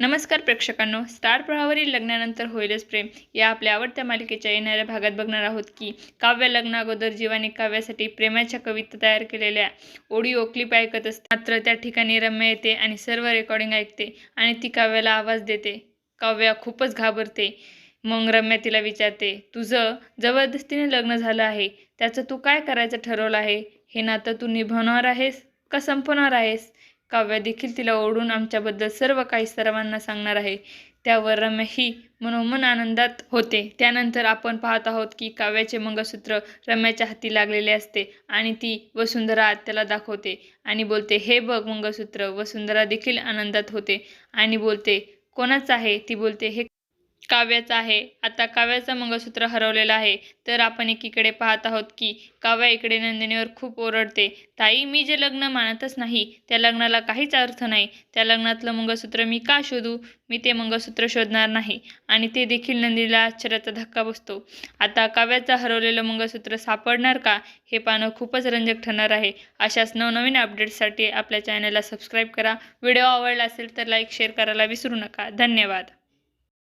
नमस्कार प्रेक्षकांनो. स्टार प्रवाहावरील लग्नानंतर होईलच प्रेम. या आपल्या आवडत्या मालिकेच्या येणाऱ्या भागात बघणार आहोत की काव्य लग्न अगोदर जीवाने काव्यासाठी प्रेमाच्या कविता तयार केलेल्या ओडिओ क्लिप ऐकत असते. मात्र त्या ठिकाणी रम्य येते आणि सर्व रेकॉर्डिंग ऐकते आणि ती काव्याला आवाज देते. काव्या खूपच घाबरते. मग रम्या तिला विचारते तुझं जबरदस्तीने लग्न झालं आहे. त्याचं तू काय करायचं ठरवलं आहे? हे नातं तू निभावणार आहेस? का संपवणार आहेस? काव्या देखील तिला ओढून आमच्याबद्दल सर्व काही सर्वांना सांगणार आहे. त्यावर रम्या ही मनोमन आनंदात होते. त्यानंतर आपण पाहत आहोत की काव्याचे मंगळसूत्र रम्याच्या हाती लागलेले असते आणि ती वसुंधरा त्याला दाखवते आणि बोलते हे बघ मंगळसूत्र वसुंधरा देखील आनंदात होते. आणि बोलते कोणाचं आहे? ती बोलते हे काव्याचं आहे. आता काव्याचं मंगळसूत्र हरवलेलं आहे. तर आपण एकीकडे पाहत आहोत की काव्या इकडे नंदिनीवर खूप ओरडते. ताई मी जे लग्न मानतच नाही त्या लग्नाला काहीच अर्थ नाही. त्या लग्नातलं मंगळसूत्र मी का शोधू? मी ते मंगळसूत्र शोधणार नाही. आणि ते देखील नंदिनीला आश्चर्याचा धक्का बसतो. आता काव्याचं हरवलेलं मंगळसूत्र सापडणार का? हे पाहणं खूपच रंजक ठरणार आहे. अशाच नवनवीन अपडेट्ससाठी आपल्या चॅनलला सबस्क्राईब करा. व्हिडिओ आवडला असेल तर लाईक शेअर करायला विसरू नका. धन्यवाद.